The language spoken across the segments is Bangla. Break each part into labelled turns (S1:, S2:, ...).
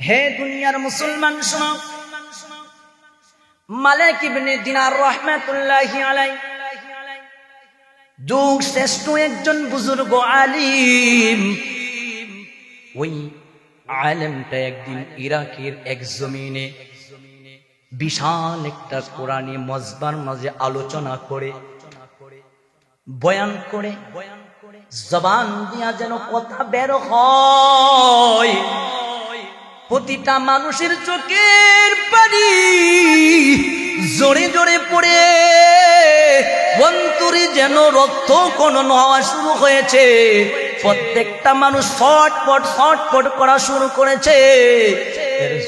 S1: হে দুনিয়ার মুসলমান শোনো। মালিক ইবনে দিনার রহমাতুল্লাহি আলাই যুগ শ্রেষ্ঠ একজন বুজুর্গ আলিম। ওই আলেমটা একদিন ইরাকের এক জমিনে বিশাল একটা কোরআনী মজবার মাঝে আলোচনা করে, বয়ান করে, জবান দিয়া যেন কথা বের হয়। প্রতিটা মানুষের চোখের পানি জোরে জোরে পড়ে। অন্তরে যেন রক্ত কনন হওয়া শুরু হয়েছে। প্রত্যেকটা মানুষ ছটপট ছটপট করা শুরু করেছে।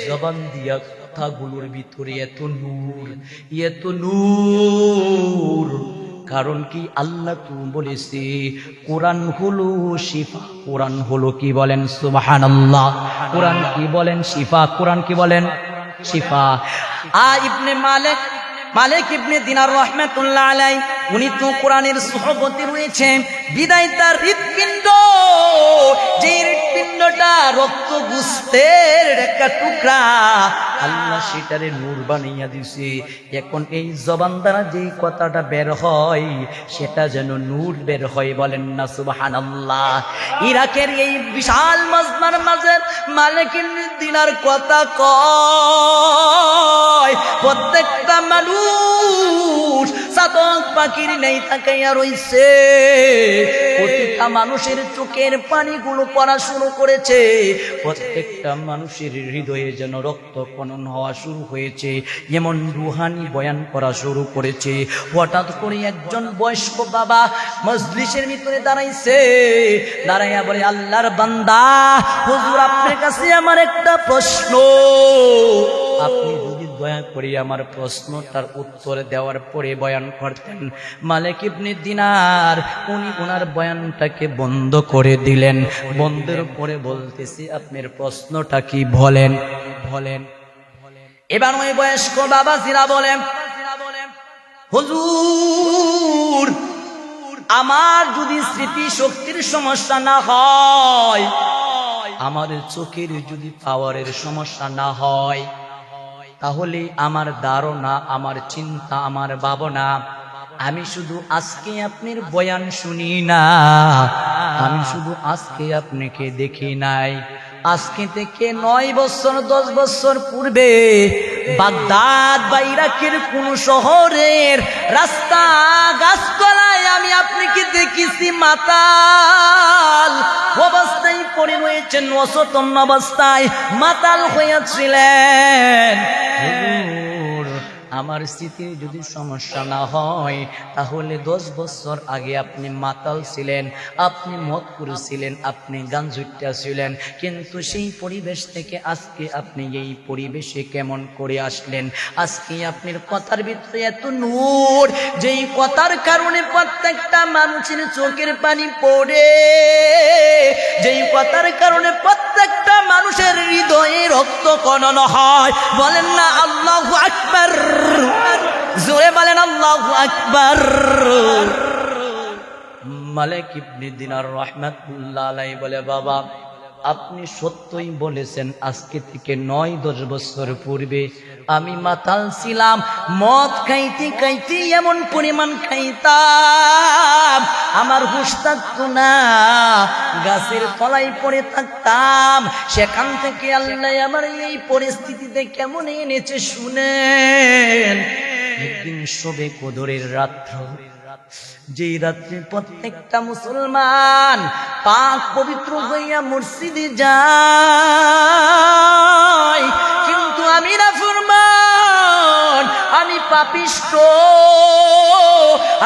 S1: জবান দিয়া কথাগুলোর ভিতরে এত নূর এত নূর। কারণ কি আল্লাহ তু বলেছে, কোরআন হলো শিফা, কোরআন হলো কি বলেন? সুবাহান আল্লাহ কোরআন কি বলেন? শিফা। কোরআন কি বলেন? শিফা। আ ইবনে মালিক মালিক ইবনে দিনার রহমাতুল্লাহ আলাই, উনি তো কোরআনের সহবতী রয়েছে বিদায় তার হৃৎপিণ্ড যে হৃৎপিণ্ডটা রক্ত গুস্তের একটা টুকরা। আল্লাহ সেটারে নূর বানাইয়া দিছে। এখন এই জবান দ্বারা যেই কথাটা বের হয়, সেটা যেন নূর বের হয় বলেন না সুবাহান আল্লাহ ইরাকের এই বিশাল মজমার মাঝে মালিক ইবনে দিনার কথা কয়, প্রত্যেকটা মানুষ মানুষের চোখের পানিগুলো পড়া শুরু করেছে। প্রত্যেকটা মানুষের হৃদয়ে যেন রক্ত খনন হওয়া শুরু হয়েছে। যেমন রুহানি বয়ান করা শুরু করেছে। হঠাৎ করে একজন বয়স্ক বাবা মজলিসের ভিতরে দাঁড়াইছে। দাঁড়াইয়া বলে, আল্লাহর বান্দা, হুজুর, আপনার কাছে আমার একটা প্রশ্ন। আপনি দয়া করি আমার প্রশ্নটার উত্তর দেওয়ার পরে বয়ান করতেন, মালিক ইবনে দিনার, উনি ওনার বয়ানটাকে বন্ধ করে দিলেন। বন্ধের পরে বলতেছি, আপনার প্রশ্নটা কি বলেন? বলেন। এবার ওই বয়স্ক বাবা জিরা বলেন, হুজুর, আমার যদি স্মৃতি শক্তির সমস্যা না হয়, আমার চোখের যদি পাওয়ারের সমস্যা না হয় তাহলে আমার ধারণা, আমার চিন্তা, আমার ভাবনা, আমি শুধু আজকে আপনার বয়ান শুনি না। আমি শুধু আজকে আপনাকে দেখি নাই। আজকে থেকে নয় বছর, দশ বছর পূর্বে বাগদাদ বা ইরাকের কোন শহরের রাস্তা গাছতলায় আমি আপনাকে দেখেছি মাতাল। অবস্থায় পড়ে রয়েছেন অসতন অবস্থায়। মাতাল হইয়াছিলেন। হুজুর, আমার স্মৃতির যদি সমস্যা না হয়, তাহলে দশ বছর আগে আপনি মাতাল ছিলেন, আপনি মত করেছিলেন, আপনি গান ছিলেন, কিন্তু সেই পরিবেশ থেকে আজকে আপনি এই পরিবেশে কেমন করে আসলেন? আজকে আপনার কথার ভিতরে এত নূর, যেই কথার কারণে প্রত্যেকটা মানুষের চোখের পানি পড়ে। যেই কথার কারণে প্রত্যেকটা মানুষের হৃদয়ে রক্ত কনন হয়। বলেন না, আল্লাহ আকবার। জোরে বলেন আল্লাহ আকবর। মালিক ইবনে দিনার রহমাতুল্লাহ আলাই বলে বাবা আপনি সত্যই বলেছেন, আজকে থেকে নয়, দশ বছর পূর্বে আমি মাতাল ছিলাম, মদ খাইতে খাইতে এমন পরিমাণ খাইতাম, আমার হুশ থাকতো না, গাছের তলায় পড়ে থাকতাম, সেখান থেকে আল্লাহ আমার এই পরিস্থিতিতে কেমন এনেছে শুনেন। একদিন শোবে কোদরের রাত্র যেই রাত্রে প্রত্যেকটা মুসলমান পাক পবিত্র হইয়া মসজিদে যায়। কিন্তু আমি না ফুরমান, আমি পাপিষ্ট,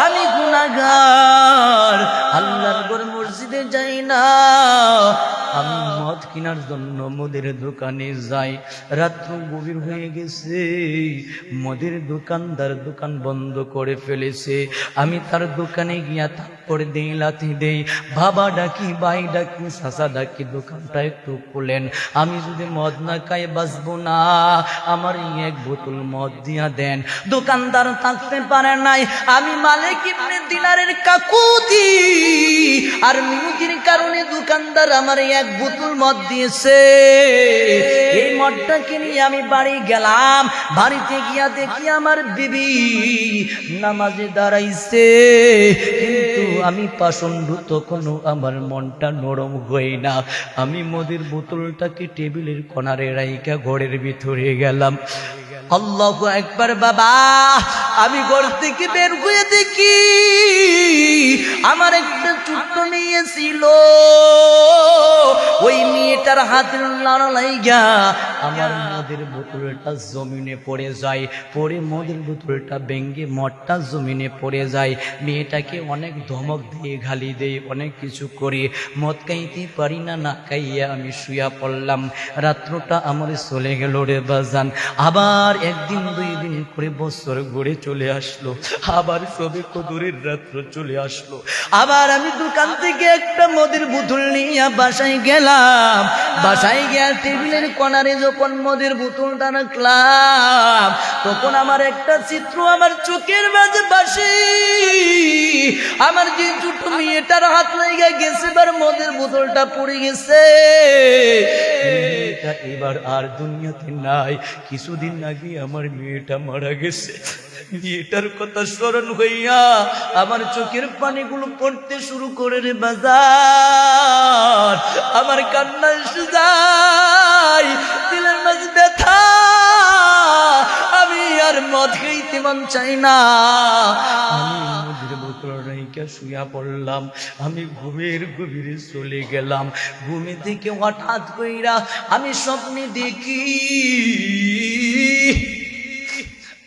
S1: আমি গুনাগার আল্লাহর গড় মসজিদে যাই না। আমি মদ কেনার জন্য মদের দোকানে যাই। রাত্র গভীর হয়ে গেছে, মদের দোকানদার দোকান বন্ধ করে ফেলেছে। আমি তার দোকানে গিয়া তারপরে দেই, লাথি দেই। বাবা ডাকি ভাই ডাকি, সাসা ডাকি, দোকানটা একটু খুলেন। আমি যদি মদ না খাই, বাঁচবো না। আমার এক বোতল মদ দিয়া দেন। দোকানদার থাকতে পারে নাই। আমি মালিক ইবনে দিনারের কাকুতি। আর মিউজির কারণে দোকানদার আমার এক বোতল মদ দিয়েছে। এই মদ মঠটাকে নিয়ে আমি বাড়ি গেলাম। বাড়িতে গিয়া দেখি আমার বিবি নামাজে দাঁড়াইছে। আমি পাষণ্ড, তখনও আমার মনটা নরম হই না। আমি মদের বোতলটাকে টেবিলের কোনারে রাইকা ঘরের ভিতরে গেলাম। আল্লাহ একবার বাবা, আমি ঘর থেকে বের হয়ে দেখি আমার একটা ছোট্ট মেয়ে ছিল। ওই মেয়েটার হাতের লাড়ালাইগা আমার মদের বোতলটা জমিনে পড়ে যায় পরে মদের বোতলটা ভেঙ্গে মদটা জমিনে পড়ে যায়। মেয়েটাকে অনেক ধমক দিয়ে গালি দেয় অনেক কিছু করি। মদ খাইতে পারি না না খাইয়া আমি শুয়া পড়লাম। রাত্রটা আমার চলে গেল রে বাজান। আবার একদিন দুই দিন করে বছর ঘুরে চলে আসলো। আবার সবে কদুরের রাত্র চলে আসলো। আবার আমি দোকান থেকে একটা মদের বোতল নিয়ে বাসায় গেলাম। বাসায় গিয়ে টেবিলের কোনারে যখন মদের বোতলটা রাখলাম তখন আমার একটা চিত্র আমার চোখের মাঝে বাসি আমার যে ছোট মেয়েটার হাত লেগে গেছে, এবার মদের বোতলটা পড়ে গেছে। এবার আর দুনিয়াতে নাই। কিছুদিন আগে আমার মেয়েটা মারা গেছে। মেয়েটার কথা স্মরণ হইয়া আমার চোখের পানিগুলো পড়তে শুরু করে রে বাজার। আমার কান্না এসে দিলের মাঝে ব্যথা। আমি আর চাই না। পড়লাম, আমি ঘুমের গভীরে চলে গেলাম। ঘুমে থেকে হঠাৎ কইরা আমি স্বপ্নে দেখি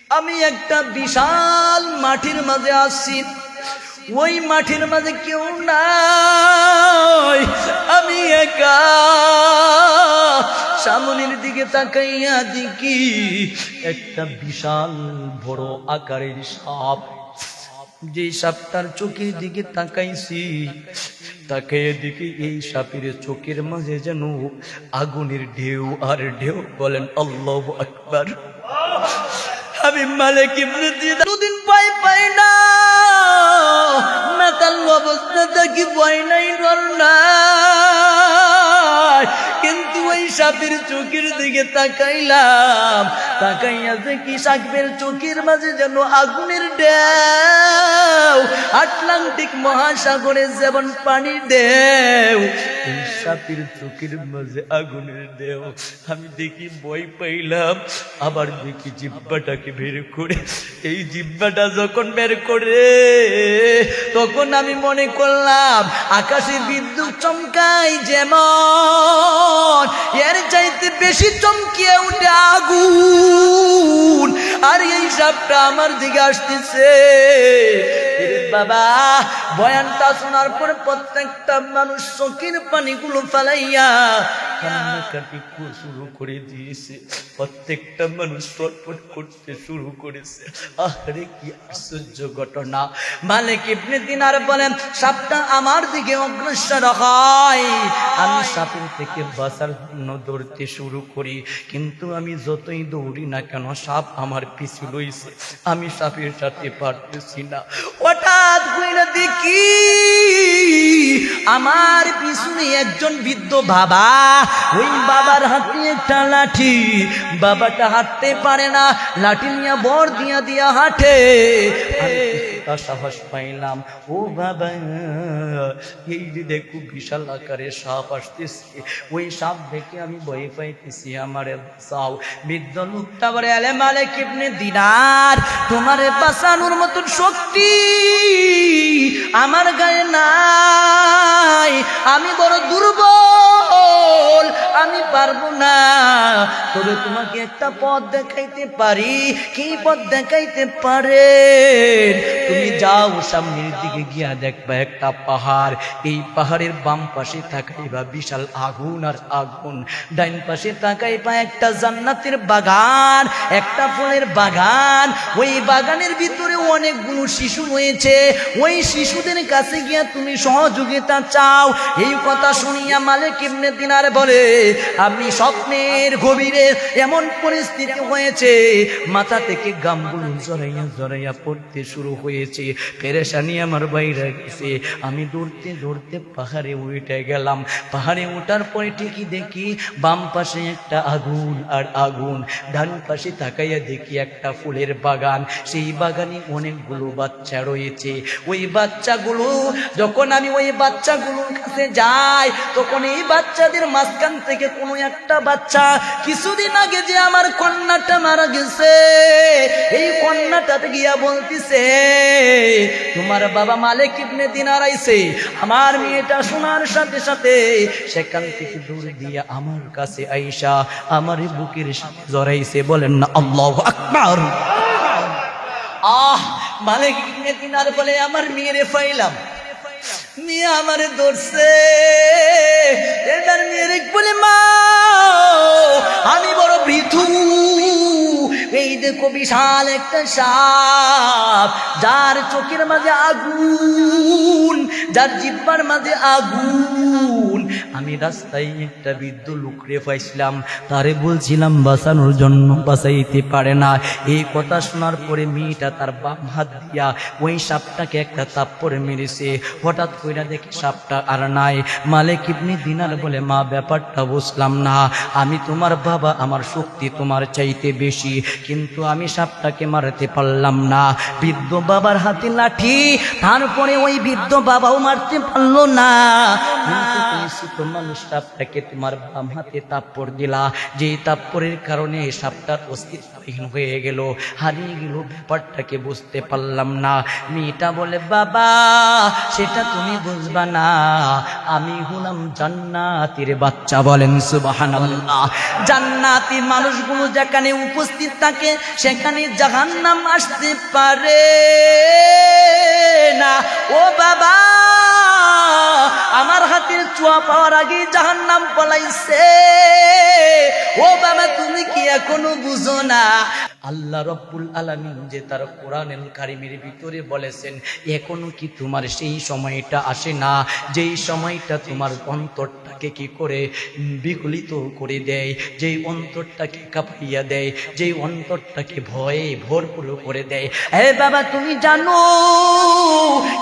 S1: আমি একটা বিশাল মাটির মাঝে আসছি ওই মাঠের মাঝে কেউ নাই। আমি একা। সামনের দিকে তাকাইয়া দেখি একটা বিশাল বড় আকারের সাপ। যে সাপটার চোখের দিকে তাকাইছি, তাকাইয়া দেখি এই সাপের চোখের মাঝে যেন আগুনের ঢেউ আর ঢেউ বলেন আল্লাহ আকবার। আমি মালিক ইবনে দিদা দুদিন পাই পাই না। মেতাল অবস্থা দেখি ভয় নাই, ডর কিন্তু ওই সাপের চোখের দিকে তাকাইলাম। তাকাইয়া দেখি সাপের চোখের মাঝে যেন আগুনের ডেউ আটলান্টিক মহাসাগরে যেমন পানি ঢেউ এই সাপের চোখের মাঝে আগুনের দেও আমি দেখি বই পাইলাম, আবার দেখি জিব্বাটাকে বের করে। এই জিব্বাটা যখন বের করে, তখন আমি মনে করলাম, আকাশে বিদ্যুৎ চমকাই যেমন, এর চাইতে বেশি চমকিয়ে উঠে আগুন। আর এই সাপটা আমার দিকে আসতেছে। বাবা বয়ানটা শোনার পর প্রত্যেকটা মানুষ চোখের পানিগুলো ফালাইয়া কান্নাকাটি শুরু করে দিয়েছে। প্রত্যেকটা মানুষ ছটফট করতে শুরু করেছে। আরে কি আশ্চর্য ঘটনা। মালিক ইবনে দিনার বলেন, সাপটা আমার দিকে অগ্রসর হয়। আমি সাপের থেকে বাঁচার জন্য দৌড়তে শুরু করি, কিন্তু আমি যতই দৌড়ি না কেন, সাপ আমার পিছু লইছে। আমি সাপের সাথে পারতেছি না। কইরা দেখি, আমার পিছনে একজন বৃদ্ধ বাবা। ওই বাবার হাতে একটা লাঠি। বাবাটা হাঁটতে পারে না, লাঠি নিয়ে বর দিয়া দিয়া হাঁটে। সাহস পাইলাম। ও বাবা, এই যে দেখো বিশাল আকারে সাপ আসতেছে। ওই সাপ দেখে আমি ভয় পাইতেছি, আমার বাঁচাও। বৃদ্ধ লোকটা বলে আলে মালে কিপনে দিনার। তোমার বাঁচানোর মতন শক্তি। আমার গায়ে নাই। আমি বড় দুর্বল। আমি পারব না। তবে তোমাকে একটা পথ দেখাইতে পারি। কি পথ দেখাইতে পারে? তুমি যাও সামনের দিকে গিয়া দেখবা একটা পাহাড়। এই পাহাড়ের বাম পাশে তাকাইবা বিশাল আগুন আর আগুন। ডাইন পাশে তাকাইবা একটা জান্নাতের বাগান, একটা ফুলের বাগান। ওই বাগানের ভিতরে অনেকগুলো শিশু রয়েছে। ওই শিশুদের কাছে গিয়া তুমি সহযোগিতা চাও। এই কথা শুনিয়া মালিক ইবনে দিনার বলে, আমি স্বপ্নের গভীরে এমন পরিস্থিতি হয়েছে, মাথা থেকে গামগুলো জড়াইয়া জড়াইয়া পড়তে শুরু হয়েছে। পেরেশানি আমার বাইরে গেছে। আমি দৌড়তে দৌড়তে পাহাড়ে উঠে গেলাম। পাহাড়ে ওঠার পরে ঠিকই দেখি বাম পাশে একটা আগুন আর আগুন। ডান পাশে তাকাইয়া দেখি একটা ফুলের বাগান। সেই বাগানে অনেকগুলো বাচ্চা রয়েছে। ওই বাচ্চাগুলো, যখন আমি ওই বাচ্চাগুলোর কাছে যাই, তখন এই বাচ্চাদের মাঝখান থেকে কোনো একটা বাচ্চা কিছুদিন আগে যে আমার কন্যাটা মারা গেছে, এই কন্যাটাতে গিয়া বলতিছে, তোমার বাবা মালিক ইবনে দিনার আইছে, আমার মেয়েটা শোনার সাথে সাথে সেখান থেকে দূর দিয়ে আমার কাছে আইসা আমার বুকের সাথে জড়াইছে, বলেন না, আল্লাহ আকবার। আহ, মালিক ইবনে দিনার বলে, আমার মেয়েরে পাইলাম মেয়ে আমারে ধরছে। এবার মেয়ের বলে মা আমি বড় বৃথু এই দেখো বিশাল একটা সাপ, যার চোখের মাঝে আগুন, যার জিব্বার মাঝে আগুন। আমি রাস্তায় একটা বৃদ্ধ লুকরে পাইছিলাম, তারে বলছিলাম, বাঁচানোর জন্য বাঁচাইতে পারে না। এই কথা শোনার পরে মেয়েটা তার বাম হাত দিয়া ওই সাপটাকে একটা তাপ্পরে মেরেছে। হঠাৎ কইরা দেখে সাপটা আর নাই। মালিক ইবনি দিনার বলে, মা, ব্যাপারটা বুঝলাম না। আমি তোমার বাবা, আমার শক্তি তোমার চাইতে বেশি। কিন্তু আমি সাপটাকে মারতে পারলাম না। বৃদ্ধ বাবার হাতে লাঠি, তারপরে ওই বৃদ্ধ বাবাও মারতে পারল না। মানুষ সাপটাকে তোমার বাম হাতে তাপ্পর দিলা। যে তাপ্পরের কারণে সাপটার অস্তিত্বহীন হয়ে গেল। হারিয়ে গেল ব্যাপারটাকে বুঝতে পারলাম না। মেয়েটা বলে, বাবা, সেটা তুমি বুঝবা না। আমি হলাম জান্নাতির বাচ্চা। বলেন, সুবহানাল্লাহ। জান্নাতি মানুষগুলো যেখানে উপস্থিত থাকে, সেখানে জাহান্নাম আসতে পারে না। ও বাবা! আমার হাতের চুয়া পাওয়ার আগে জাহান নাম পলাইছে। ও বাবা, তুমি কি এখনও বুঝো না? আল্লাহ রব্বুল আলামিন যে তার কোরআনুল কারিমের ভিতরে বলেছেন, এখনও কি তোমার সেই সময়টা আসে না? যেই সময়টা তোমার অন্তরটাকে কি করে বিকলিত করে দেয়, যেই অন্তরটাকে কাঁপাইয়া দেয়, যেই অন্তরটাকে ভয়ে ভরপুর করে দেয়। এ বাবা, তুমি জানো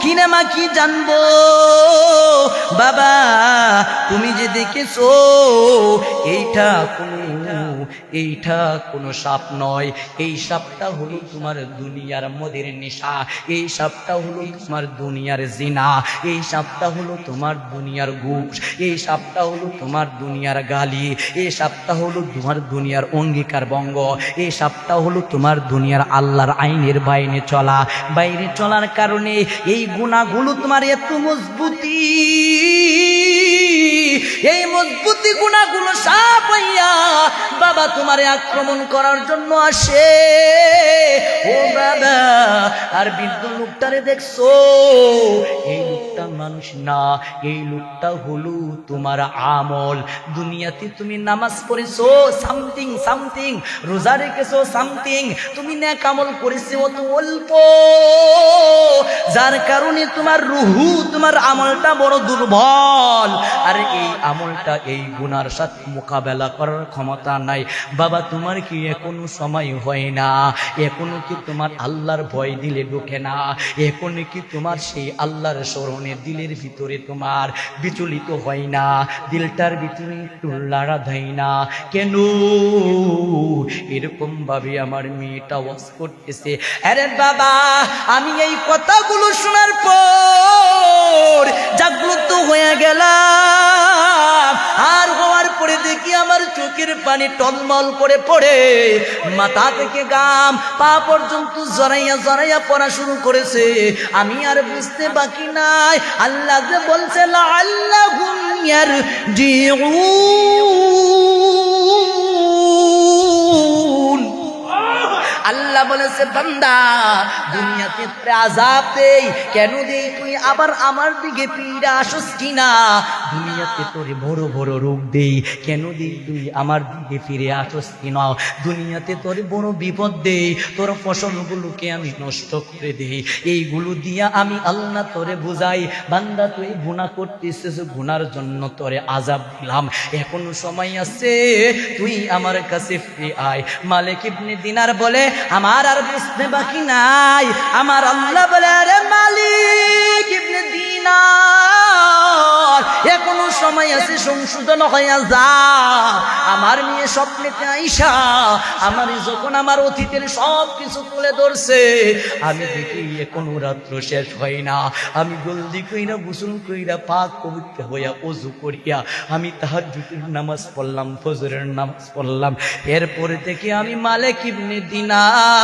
S1: কিনেমা কি জানব? বাবা তুমি যে দেখেছ এইটা কোনো এইটা কোনো সাপ নয়। এই সাপটা হলো তোমার দুনিয়ার মদের নেশা। এই সাপটা হলো তোমার দুনিয়ার জিনা। এই সাপটা হলো তোমার দুনিয়ার ঘুষ। এই সাপটা হলো তোমার দুনিয়ার গালি। এই সাপটা হলো তোমার দুনিয়ার অঙ্গীকার বঙ্গ এই সাপটা হলো তোমার দুনিয়ার আল্লাহর আইনের বাইরে চলা। বাইরে চলার কারণে এই গুণাগুলো তোমার এত মজবুতি। মজবুতি গুণাগুলো সাপ হইয়া বাবা তোমারে আক্রমণ করার জন্য আসে। ও বাবা, আর বৃদ্ধ লোকটারে দেখছ? এই লোকটা মানুষ না, এই লোকটা হলো তোমার আমল। দুনিয়াতে তুমি নামাজ পড়েছো সামথিং সামথিং রোজা রেখেছো সামথিং তুমি ন্যাক আমল করেছ অত অল্প। যার কারণে তোমার রুহু, তোমার আমলটা বড় দুর্বল। আর এই আমলটা এই গুনার সাথে মোকাবেলা করার ক্ষমতা নাই। বাবা, তোমার কি এখনও সময় হয় না? এখনও কি তোমার আল্লাহর ভয় দিলে ঢোকে না? এখনও কি তোমার সেই আল্লাহর স্মরণে দিলের ভিতরে তোমার বিচলিত হয় না? দিলটার ভিতরে একটু লাড়া দেয় না? কেন? এরকম ভাবে আমার মেয়েটা ওয়াজ করতেছে। আরে বাবা, আমি এই কথাগুলো শোনার পর জাগ্রত হয়ে গেলাম। আর হওয়ার পরে দেখি আমার চোখের পানি টলমল করে পড়ে। মাথা থেকে গাম পা পর্যন্ত জড়াইয়া জড়াইয়া পড়া শুরু করেছে। আমি আর বুঝতে বাকি নাই। আল্লাহ যে বলছে আল্লাহ ঘুমিয়ার আল্লাহ বলেছে, বান্দা, দুনিয়াতে তোরে আজাব দেই। কেন দেই? তুই আবার আমার দিকে ফিরে আসস কিনা? দুনিয়াতে তোরে বড় বড় রোগ দেই। কেন দিই? তুই আমার দিকে ফিরে আসস কিনা? দুনিয়াতে তোরে বড় বিপদ দেই। তোর ফসলগুলোকে আমি নষ্ট করে দেই। এইগুলো দিয়া আমি আল্লাহ তোরে বুঝাই। বান্দা, তুই গুণা করতেছিস, গুনার জন্য তোরে আজাব দিলাম। এখনও সময় আছে, তুই আমার কাছে ফিরে আয়। মালিক ইবনে দিনার বলে, আমার আর বুঝতে বাকি নাই। আমার আল্লাহ বলে, আরে মালিক ইবনে দিনার সময় আছে সংশোধন হইয়া যা। আমার মেয়ে আইসা, আমার যখন আমার অতীতের সব কিছু তুলে ধরছে, আমি দেখি এখনও রাত্র শেষ হয় না। আমি জলদি কইরা, গোসল কইরা, পাক পবিত্র হইয়া অজু করিয়া, আমি তাহার জুটির নামাজ পড়লাম, ফজরের নামাজ পড়লাম। এরপরে থেকে আমি মালিক ইবনে দিনার।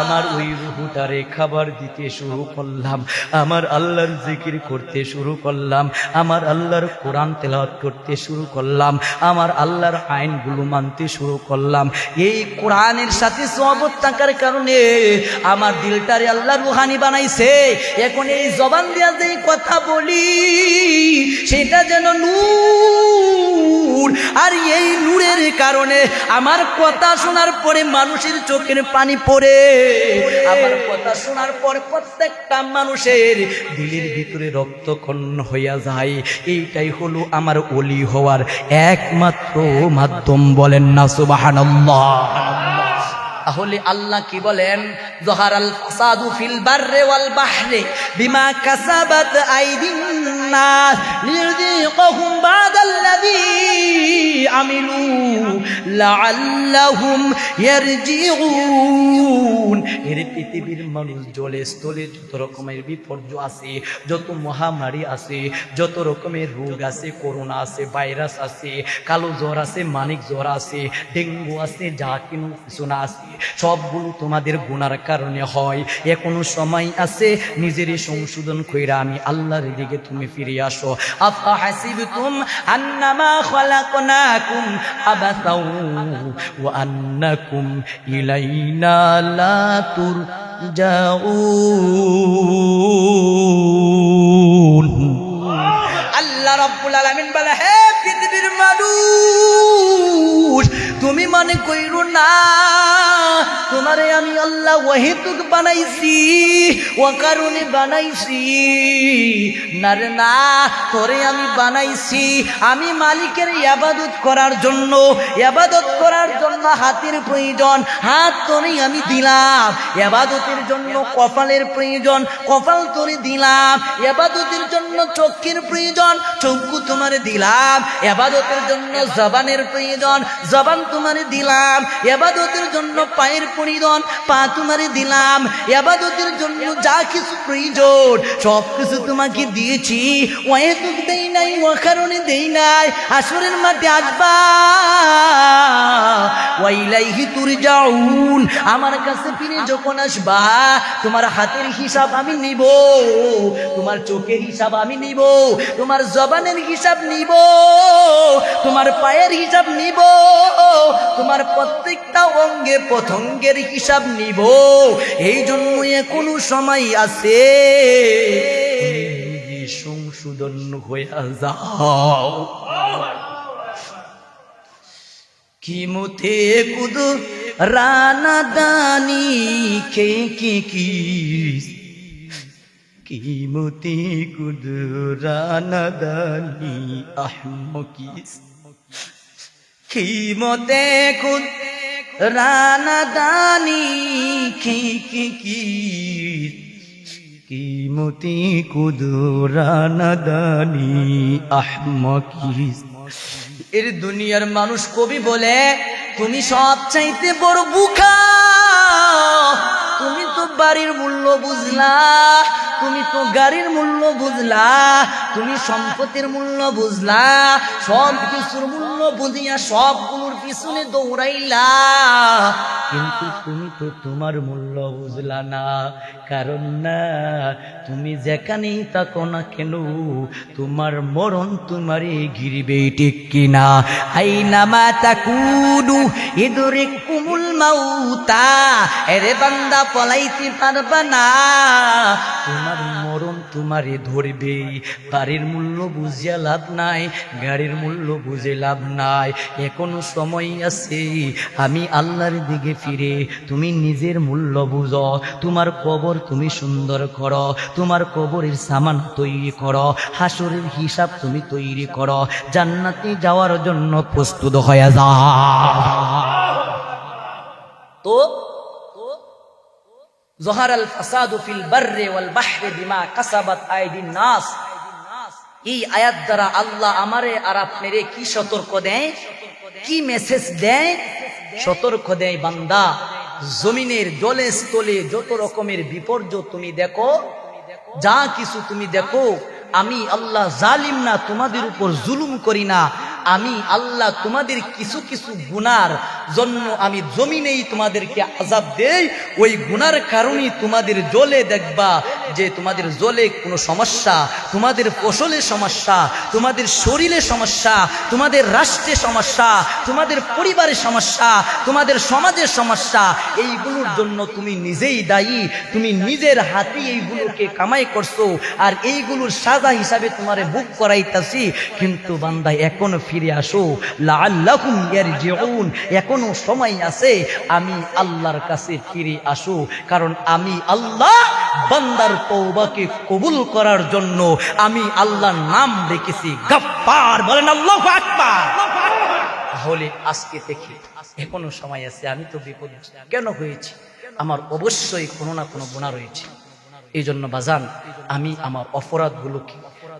S1: আমার ওই রুহুটারে খাবার দিতে শুরু করলাম। আমার আল্লাহর জিকির করতে শুরু করলাম। আমার আল্লাহর কোরআন তেলাওয়াত করতে শুরু করলাম। আমার আল্লাহর আইনগুলো মানতে শুরু করলাম। এই কোরআনের সাথে সহবত থাকার কারণে আমার দিলটারে আল্লাহ রুহানি বানাইছে। এখন এই জবান দিয়া যে কথা বলি, সেটা যেন নূর আর এই নূরের কারণে আমার কথা শোনার পরে মানুষের চোখের পানি পড়ে। আমার কথা শোনার পর প্রত্যেকটা মানুষের দিলের ভিতরে রক্তক্ষণ হইয়া যায়। এইটাই হলো আমার অলি হওয়ার একমাত্র মাধ্যম বলেন না, সুবহানাল্লাহ। তাহলে আল্লাহ কি বলেন? জহার আল ফাসাদু ফিল বাররে ওয়াল বাহরে বিমা কাসাবাত আইদিন। নাস লিযিকাহুম বাদাল্লাযী আমিলু লাআল্লাহুম ইয়ারজিউন এর পৃথিবীর মানুষ জলে স্থলে যত রকমের বিপর্যয় আছে, যত মহামারী আছে, যত রকমের রোগ আছে, করোনা আছে, ভাইরাস আছে, কালো জ্বর আছে, মানিক জ্বর আছে, ডেঙ্গু আছে, যা কিনু কিছু না আছে, সবগুলো তোমাদের গুনার কারণে হয়। এখনও সময় আছে নিজেরই সংশোধন কইরা আমি আল্লাহর দিকে তুমি ফিরে আসো। আফা হাসিবতুম আন্নামা খালাকনাকুম আবাসাও ওয়া আন্নাকুম ইলাইনা লা তুরজাউন। আল্লাহ রাব্বুল আলামিন বলে, হে পৃথিবীর মানুষ, তুমি মনে কইরো না তোমারে আমি আল্লাহ ওয়াহিদুক বানাইছি ও কারণে বানাইছি। না রে না, তোরে আমি বানাইছি। আমি মালিকের ইবাদত করার জন্য ইবাদত করার জন্য হাতের প্রয়োজন, হাত তোরে আমি দিলাম। ইবাদতের জন্য কপালের প্রয়োজন, কপাল তোরে দিলাম। ইবাদতের জন্য চক্ষের প্রয়োজন, চক্ষু তোমারে দিলাম। এবাদতের জন্য জবানের প্রয়োজন, জবান তোমারে দিলাম। এবাদতের জন্য পায়ের প্রয়োজন পা তোমারে দিলাম। এবাদতের জন্য যা কিছু প্রয়োজন সব কিছু তোমাকে দিয়েছি। ওয়ে তো দেই নাই ও কারণে দেই নাই। আসরের মাঠে আসবা। ওয়াইলাইহি তুরজাউন। আমার কাছে ফিরে যখন আসবা, তোমার হাতের হিসাব আমি নিব, তোমার চোখের হিসাব আমি নিব, তোমার জবানের হিসাব নিব, তোমার পায়ের হিসাব নিব, তোমার প্রত্যেকটা অঙ্গে পতঙ্গের হিসাব নিব। এই জন্য এখনও সময় আছে। সংশোধন হইয়া যাও। কিমুতে কুদু রানা দানি কে কে কিস? কিমতি কুদু রানা দানি আহমকিস কিমতে কুদ রানা দানি কে কে কিস? কিমতি কুদু রানা দানি আহমকিস এর দুনিয়ার মানুষ কবি বলে তুমি সব চাইতে বড় তো বাড়ির মূল্য বুঝলা, তুমি তো গাড়ির মূল্য বুঝলা, তুমি সম্পত্তির মূল্য বুঝলা, সব কিছুর মূল্য বুঝিয়া সবগুলোর পিছনে দৌড়াইলা। কিন্তু তুমি তো তোমার মূল্য বুঝলা না, কারণ না, তুমি যেখানেই থাকো না কেন, তোমার মরণ তোমারই ঘিরবে, ঠিক কিনা? আইনামা তাকুনু ইদরিকুমুল মাউতা এরে বান্দা, পলাইতে পারবা না। তোমার মরণ তোমারে ধরবে। বাড়ির মূল্য বুঝিয়া লাভ নাই, গাড়ির মূল্য বুঝে লাভ নাই। এখনও সময় আছে, আমি আল্লাহর দিকে ফিরে। তুমি নিজের মূল্য বুঝো, তোমার কবর তুমি সুন্দর করো, তোমার কবরের সামান তৈরি করো, হাসরের হিসাব তুমি তৈরি করো। জান্নাতে যাওয়ার জন্য প্রস্তুত হয়ে যা তো জহার আল ফাসাদু ফিল বাররে ওয়াল বাহরে বিমা কাসাবাত আইদিন নাস। এই আয়াত দ্বারা আল্লাহ আমারে আর আপনারে কি সতর্ক দেয়? কি মেসেজ দেয়? সতর্ক দেয় বান্দা, জমিনের জলে স্থলে যত রকমের বিপর্যয় তুমি দেখো, যা কিছু তুমি দেখো, আমি আল্লাহ জালিম না, তোমাদের উপর জুলুম করি না। আমি আল্লাহ তোমাদের কিছু কিছু গুনার জন্য আমি জমিনেই তোমাদেরকে আজাব দেই। ওই গুনার কারণেই তোমাদের জলে দেখবা যে তোমাদের জলে কোনো সমস্যা, তোমাদের ফসলে সমস্যা, তোমাদের শরীরে সমস্যা, তোমাদের রাষ্ট্রে সমস্যা, তোমাদের পরিবারের সমস্যা, তোমাদের সমাজের সমস্যা, এইগুলোর জন্য তুমি নিজেই দায়ী। তুমি নিজের হাতে এইগুলোকে কামাই করছ, আর এইগুলোর সাজা হিসাবে তোমারে বুক করাইতাছি। কিন্তু বান্দা, এখনও ফিরে আসো। এখনও সময় আছে, আমি আল্লাহর কাছে ফিরে আসো। কারণ আমি আল্লাহ বান্দার তওবাকে কবুল করার জন্য আমি আল্লাহর নাম রেখেছি। গাফফার, বলেন আল্লাহু তাহলে আজকে দেখি, এখনও সময় আছে, আমি তো বিপদ কেন হয়েছি? আমার অবশ্যই কোনো না কোনো গুণা রয়েছে। এই জন্য বাজান, আমি আমার অপরাধগুলোকে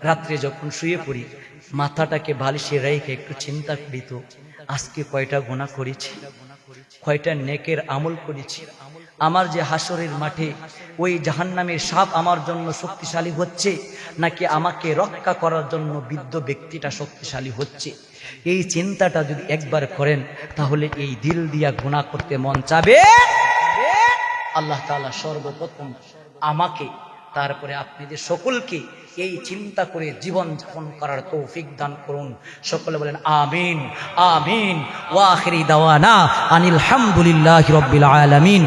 S1: রাত্রে যখন শুয়ে পড়ি মাথাটাকে বালিশে রেখে একটু চিন্তা করিত আজকে কয়টা গোনা করেছি? কয়টা নেকের আমল করেছি? আমার যে হাসরের মাঠে ওই জাহান্নামের সাপ আমার জন্য শক্তিশালী হচ্ছে, নাকি আমাকে রক্ষা করার জন্য বৃদ্ধ ব্যক্তিটা শক্তিশালী হচ্ছে? এই চিন্তাটা যদি একবার করেন, তাহলে এই দিল দিয়া গুণা করতে মন চাবে? আল্লাহ তাআলা সর্বপ্রথম আমাকে, তারপরে আপনাদের সকলকে এই চিন্তা করে জীবন যাপন করার তৌফিক দান করুন। সকলে বলেন, আমিন আমিন। ওয়াখিরি দাওয়ানা আনিল হামদুলিল্লাহি রাব্বিল আলামিন।